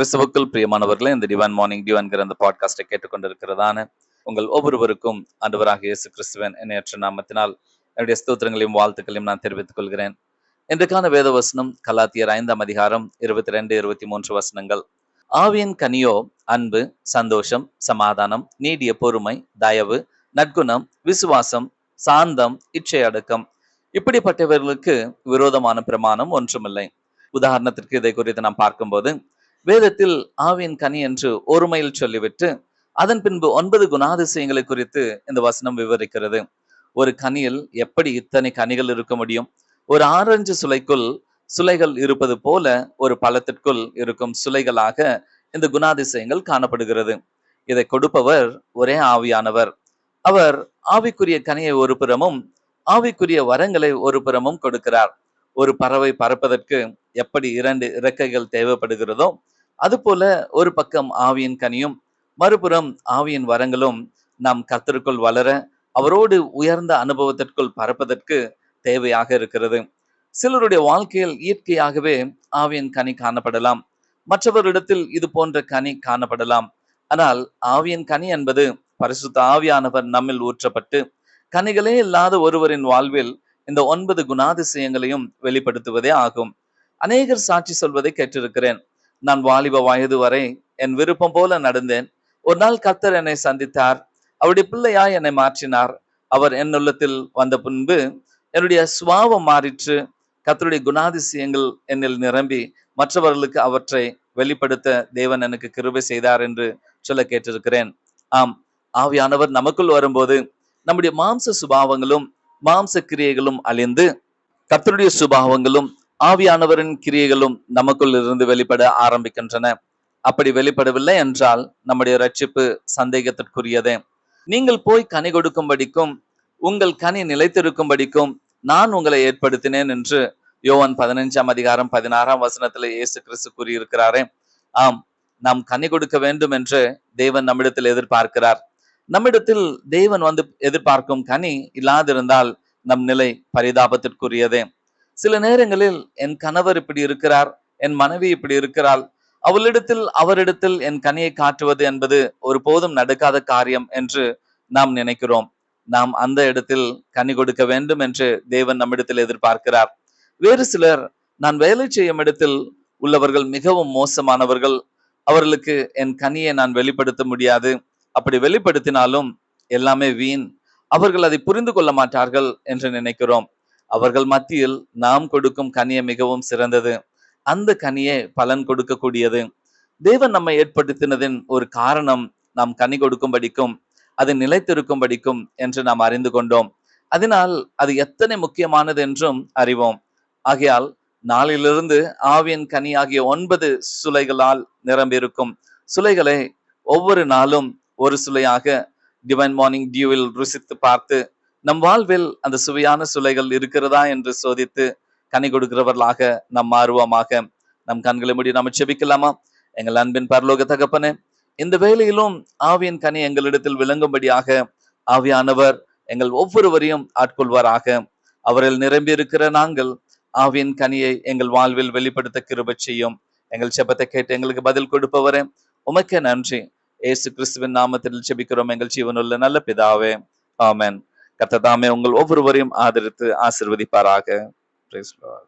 கிறிஸ்துவுக்குள் பிரியமானவர்களே இந்த டிவான் மார்னிங் டிவான்கிற அந்த பாட்காஸ்டை கேட்டுக்கொண்டிருக்கிறதான உங்கள் ஒவ்வொருவருக்கும் அன்றுவராக இயேசு கிறிஸ்துவன் எண்ணற்ற நாமத்தினால் என்னுடைய ஸ்தோத்திரங்களையும் வாழ்த்துக்களையும் நான் தெரிவித்துக் கொள்கிறேன். இன்றைக்கான வேத வசனம் கலாத்தியர் ஐந்தாம் அதிகாரம் இருபத்தி ரெண்டு இருபத்தி மூன்று வசனங்கள். ஆவியின் கனியோ அன்பு சந்தோஷம் சமாதானம் நீடிய பொறுமை தயவு நற்குணம் விசுவாசம் சாந்தம் இச்சை அடக்கம். இப்படிப்பட்டவர்களுக்கு விரோதமான பிரமாணம் ஒன்றுமில்லை. உதாரணத்திற்கு இதை குறித்து நாம் பார்க்கும்போது வேதத்தில் ஆவியின் கனி என்று ஒருமையில் சொல்லிவிட்டு அதன் பின்பு ஒன்பது குணாதிசயங்களை குறித்து இந்த வசனம் விவரிக்கிறது. ஒரு கனியில் எப்படி இத்தனை கனிகள் இருக்க முடியும்? ஒரு ஆரஞ்சு சுலைக்குள் சுலைகள் இருப்பது போல ஒரு பழத்திற்குள் இருக்கும் சுலைகளாக இந்த குணாதிசயங்கள் காணப்படுகிறது. இதை கொடுப்பவர் ஒரே ஆவியானவர். அவர் ஆவிக்குரிய கனியை ஒரு புறமும் ஆவிக்குரிய வரங்களை ஒரு புறமும் கொடுக்கிறார். ஒரு பறவை பறப்பதற்கு எப்படி இரண்டு இறக்கைகள் தேவைப்படுகிறதோ அதுபோல ஒரு பக்கம் ஆவியின் கனியும் மறுபுறம் ஆவியின் வரங்களும் நாம் கர்த்தருக்குள் வளர அவரோடு உயர்ந்த அனுபவத்திற்குள் பறப்பதற்கு தேவையாக இருக்கிறது. சிலருடைய வாழ்க்கையில் இயற்கையாகவே ஆவியின் கனி காணப்படலாம். மற்றவரிடத்தில் இது போன்ற கனி காணப்படலாம். ஆனால் ஆவியின் கனி என்பது பரிசுத்த ஆவியானவர் நம்மில் ஊற்றப்பட்டு கனிகளே இல்லாத ஒருவரின் வாழ்வில் இந்த ஒன்பது குணாதிசயங்களையும் வெளிப்படுத்துவதே ஆகும். அநேகர் சாட்சி சொல்வதை கேட்டிருக்கிறேன். நான் வாலிப வயது வரை என் விருப்பம் போல நடந்தேன். ஒரு நாள் கத்தர் என்னை சந்தித்தார். அவருடைய பிள்ளையா என்னை மாற்றினார். அவர் என் உள்ளத்தில் வந்த பின்பு என்னுடைய சுவாவம் மாறிற்று. கத்தருடைய குணாதிசயங்கள் என்னில் நிரம்பி மற்றவர்களுக்கு அவற்றை வெளிப்படுத்த தேவன் எனக்கு கிருபை செய்தார் என்று சொல்ல கேட்டிருக்கிறேன். ஆம் ஆவியானவர் நமக்குள் வரும்போது நம்முடைய மாம்ச சுபாவங்களும் மாம்ச கிரியைகளும் அழிந்து கத்தருடைய சுபாவங்களும் ஆவியானவரின் கிரியைகளும் நமக்குள் இருந்து வெளிப்பட ஆரம்பிக்கின்றன. அப்படி வெளிப்படவில்லை என்றால் நம்முடைய ரட்சிப்பு சந்தேகத்திற்குரியதே. நீங்கள் போய் கனி கொடுக்கும்படிக்கும் உங்கள் கனி நிலைத்திருக்கும்படிக்கும் நான் உங்களை ஏற்படுத்தினேன் என்று யோவான் பதினைஞ்சாம் அதிகாரம் பதினாறாம் வசனத்துல இயேசு கிறிஸ்து கூறியிருக்கிறாரே. ஆம் நாம் கனி கொடுக்க வேண்டும் என்று தேவன் நம்மிடத்தில் எதிர்பார்க்கிறார். நம்மிடத்தில் தேவன் வந்து எதிர்பார்க்கும் கனி இல்லாதிருந்தால் நம் நிலை பரிதாபத்திற்குரியதே. சில நேரங்களில் என் கணவர் இப்படி இருக்கிறார் என் மனைவி இப்படி இருக்கிறாள் அவளிடத்தில் அவரிடத்தில் என் கனியை காட்டுவது என்பது ஒருபோதும் நடக்காத காரியம் என்று நாம் நினைக்கிறோம். நாம் அந்த இடத்தில் கனி கொடுக்க வேண்டும் என்று தேவன் நம்மிடத்தில் எதிர்பார்க்கிறார். வேறு சிலர் நான் வேலை செய்யும் இடத்தில் உள்ளவர்கள் மிகவும் மோசமானவர்கள் அவர்களுக்கு என் கனியை நான் வெளிப்படுத்த முடியாது. அப்படி வெளிப்படுத்தினாலும் எல்லாமே வீண். அவர்கள் அதை புரிந்து கொள்ள மாட்டார்கள் என்று நினைக்கிறோம். அவர்கள் மத்தியில் நாம் கொடுக்கும் கனியை மிகவும் சிறந்தது. அந்த கனியே பலன் கொடுக்கக்கூடியது. தேவன் நம்மை ஏற்படுத்தினதின் ஒரு காரணம் நாம் கனி கொடுக்கும்படிக்கும் அது நிலைத்திருக்கும்படிக்கும் என்று நாம் அறிந்து கொண்டோம். அதனால் அது எத்தனை முக்கியமானது என்றும் அறிவோம். ஆகையால் நாளிலிருந்து ஆவியின் கனி ஆகிய ஒன்பது சுலைகளால் நிரம்பியிருக்கும். சுலைகளை ஒவ்வொரு நாளும் ஒரு சுலையாக டிவைன் மார்னிங் டியூவில் ருசித்து பார்த்து நம் வாழ்வில் அந்த சுவையான சுலைகள் இருக்கிறதா என்று சோதித்து கனி கொடுக்கிறவர்களாக நம் மாறுவோமாக. நம் கண்களை முடி நாம் செபிக்கலாமா? எங்கள் அன்பின் பரலோக தகப்பனே இந்த வேலையிலும் ஆவியின் கனி எங்களிடத்தில் விளங்கும்படியாக ஆவியானவர் எங்கள் ஒவ்வொருவரையும் ஆட்கொள்வாராக. அவரில் நிரம்பி இருக்கிற நாங்கள் ஆவியின் கனியை எங்கள் வாழ்வில் வெளிப்படுத்த கிருப செய்யும். எங்கள் செபத்தை கேட்டு எங்களுக்கு பதில் கொடுப்பவரே உமக்கே நன்றி. ஏசு கிறிஸ்துவின் நாமத்தில் செபிக்கிறோம் எங்கள் ஜீவனுள்ள நல்ல பிதாவே ஆமேன். கத்ததாமே உங்கள் ஒவ்வொருவரையும் ஆதரித்து ஆசிர்வதிப்பாராக. Praise Lord.